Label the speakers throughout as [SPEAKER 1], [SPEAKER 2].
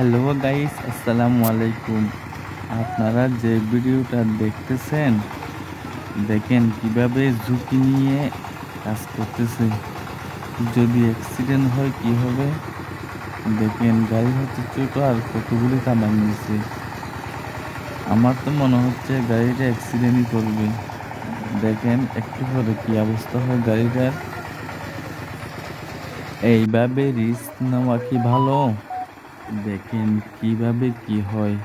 [SPEAKER 1] Hello guys, আসসালামু আলাইকুম। আপনারা যে ভিডিওটা দেখতেছেন, দেখেন কীভাবে ঝুঁকি নিয়ে কাজ করতেছে। যদি অ্যাক্সিডেন্ট হয় কি হবে? দেখেন গাড়ি হচ্ছে ছোট আর কতগুলি কামান নিছে আমার তো মনে হচ্ছে গাড়িটা অ্যাক্সিডেন্টই করবে। দেখেন একটু পরে কি অবস্থা হয় গাড়িটার। এইভাবে রিস্ক নেওয়া কি ভালো? দেখেন কীভাবে কি হয়।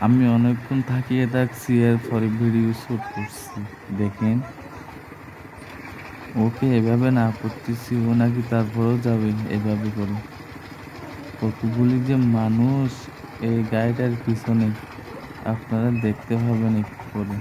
[SPEAKER 1] আমি অনেকক্ষণ থাকিয়ে থাকছি, এরপরে ভিডিও শুট করছি। দেখেন। ওকে এভাবে না করতেছি, ও নাকি তারপরেও যাবে এভাবে করে। কতগুলি যে মানুষ এই গাড়িটার পিছনে, আপনারা দেখতে পাবেন একটু করে।